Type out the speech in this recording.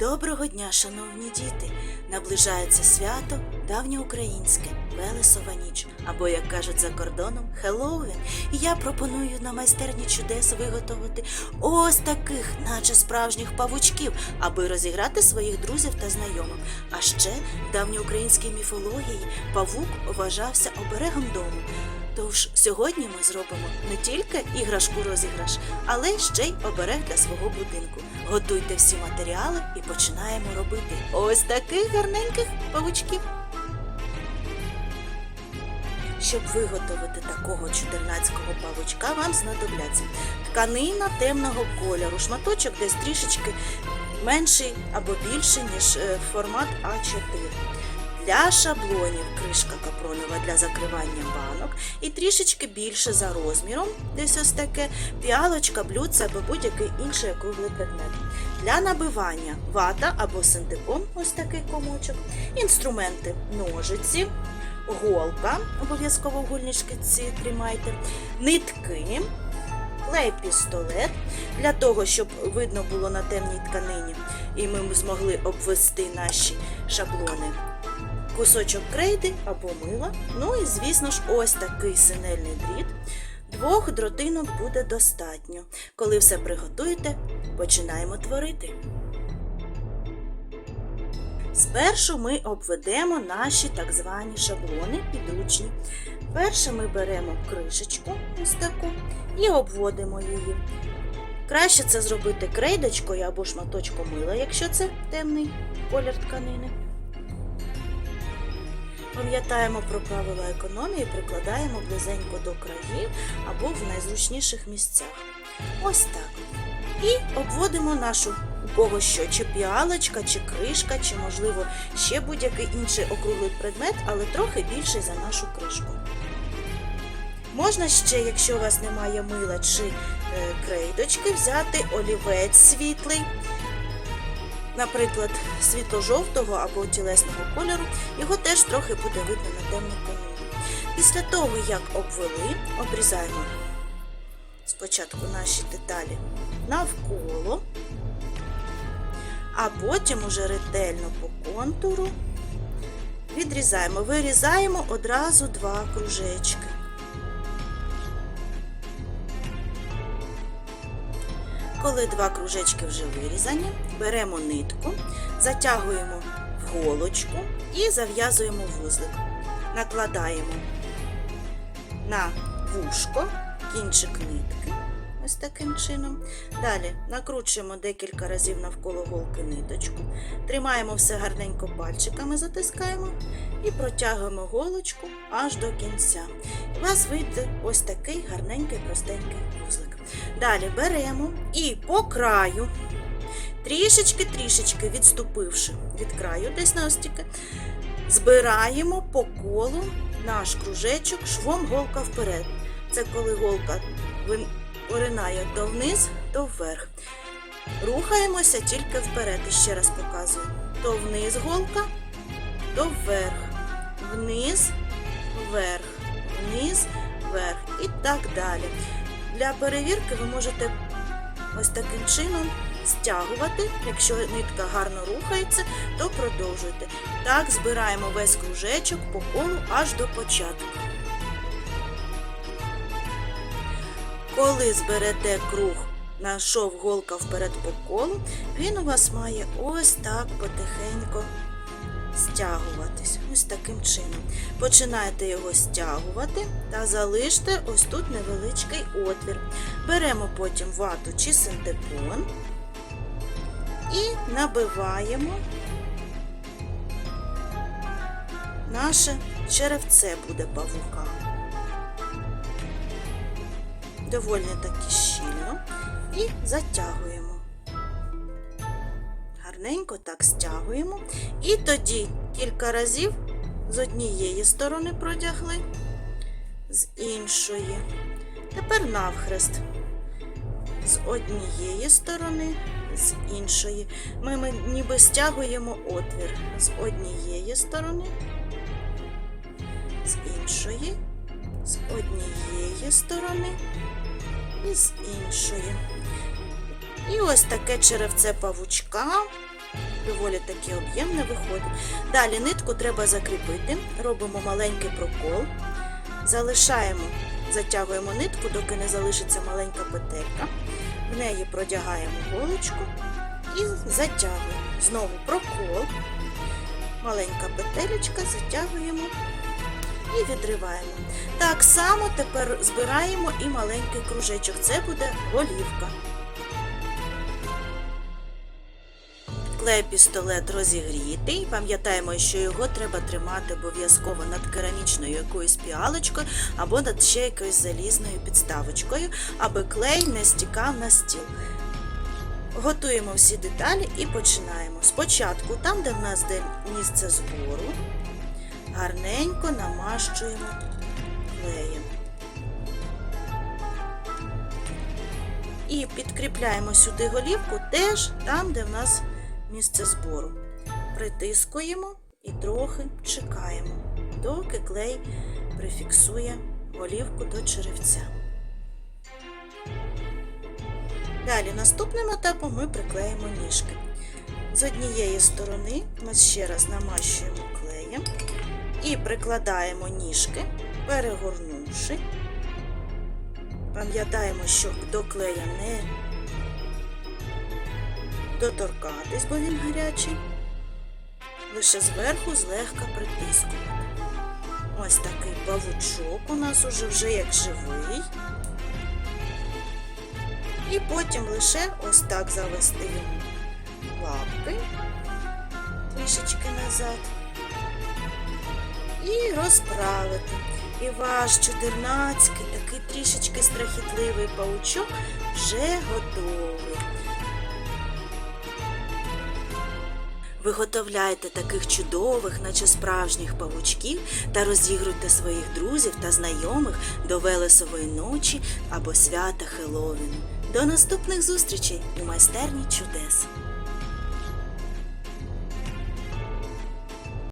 Доброго дня, шановні діти! Наближається свято давньоукраїнське Велесова ніч, або, як кажуть за кордоном, Хеллоуін. І я пропоную на майстерні чудес виготовити ось таких, наче справжніх павучків, аби розіграти своїх друзів та знайомих. А ще в давньоукраїнській міфології павук вважався оберегом дому. Тож сьогодні ми зробимо не тільки іграшку розіграш, але ще й оберег для свого будинку. Готуйте всі матеріали і починаємо робити ось таких гарненьких павучків. Щоб виготовити такого чудернацького павучка, вам знадобляться тканина темного кольору, шматочок десь трішечки менший або більший, ніж е, формат А4. Для шаблонів. Кришка капронова для закривання банок. І трішечки більше за розміром, десь ось таке, піалочка, блюдце або будь-який інший округлий предмет. Для набивання вата або синтепон, ось такий комочок, інструменти. Ножиці, голка, обов'язково гульнички ці тримайте, нитки, клей пістолет для того, щоб видно було на темній тканині, і ми змогли обвести наші шаблони кусочок крейди або мила. Ну і, звісно ж, ось такий синельний дріт. Двох дротинок буде достатньо. Коли все приготуєте, починаємо творити. Спершу ми обведемо наші так звані шаблони підручні. Перше ми беремо кришечку ось таку і обводимо її. Краще це зробити крейдочкою або шматочком мила, якщо це темний колір тканини. Пам'ятаємо про правила економії, прикладаємо близенько до країв або в найзручніших місцях. Ось так. І обводимо нашу у кого що, чи піалочка, чи кришка, чи, можливо, ще будь-який інший округлий предмет, але трохи більший за нашу кришку. Можна ще, якщо у вас немає мила чи е, крейдочки, взяти олівець світлий, наприклад, світло-жовтого або тілесного кольору, його теж трохи буде видно на темній тканині. Після того, як обвели, обрізаємо спочатку наші деталі навколо, а потім уже ретельно по контуру відрізаємо, вирізаємо одразу два кружечки. Коли два кружечки вже вирізані, беремо нитку, затягуємо в голочку і зав'язуємо вузлик. Накладаємо на вушко кінчик нитки. Ось таким чином. Далі накручуємо декілька разів навколо голки ниточку, тримаємо все гарненько пальчиками, затискаємо і протягуємо голочку аж до кінця. У вас вийде ось такий гарненький, простенький вузлик. Далі беремо і по краю, трішечки-трішечки відступивши від краю, десь на остіки, збираємо по колу наш кружечок швом голка вперед. Це коли голка поринає то вниз, то вверх. Рухаємося тільки вперед, ще раз показую. То вниз голка, то вверх, вниз, вверх, вниз, вверх і так далі. Для перевірки ви можете ось таким чином стягувати. Якщо нитка гарно рухається, то продовжуйте. Так збираємо весь кружечок по колу аж до початку. Коли зберете круг на шов голка вперед по колу, він у вас має ось так потихеньку стягуватись. Ось таким чином. Починаєте його стягувати та залиште ось тут невеличкий отвір. Беремо потім вату чи синтепон і набиваємо наше черевце буде павука. Доволі таки щільно і затягуємо гарненько так стягуємо. І тоді кілька разів з однієї сторони продягли, з іншої. Тепер навхрест. З однієї сторони, з іншої. Ми, ми ніби стягуємо отвір з однієї сторони, з іншої, з однієї сторони і з іншої. І ось таке черевце павучка Доволі таки об'ємне виходить. Далі нитку треба закріпити, робимо маленький прокол, залишаємо, затягуємо нитку, доки не залишиться маленька петелька. В неї продягаємо голочку і затягуємо. Знову прокол, маленька петелечка, затягуємо і відриваємо. Так само тепер збираємо і маленький кружечок. Це буде голівка. Клей пістолет розігрітий. Пам'ятаємо, що його треба тримати обов'язково над керамічною якоюсь піалочкою або над ще якоюсь залізною підставочкою, аби клей не стікав на стіл. Готуємо всі деталі і починаємо. Спочатку, там, де в нас де місце збору, гарненько намащуємо клеєм. І підкріпляємо сюди голівку теж там, де в нас місце збору. Притискуємо і трохи чекаємо, доки клей прифіксує голівку до черевця. Далі наступним етапом ми приклеїмо ніжки. З однієї сторони ми ще раз намащуємо клеєм і прикладаємо ніжки, перегорнувши. Пам'ятаємо, що до клея не доторкатись, бо він гарячий. Лише зверху злегка притискувати. Ось такий павучок у нас уже вже як живий. І потім лише ось так завести лапки трішечки назад. І розправити. І ваш чотирнацький, такий трішечки страхітливий паучок вже готовий. Виготовляйте таких чудових, наче справжніх павучків та розігруйте своїх друзів та знайомих до Велесової ночі або свята Хеллоуіну. До наступних зустрічей у майстерні чудес!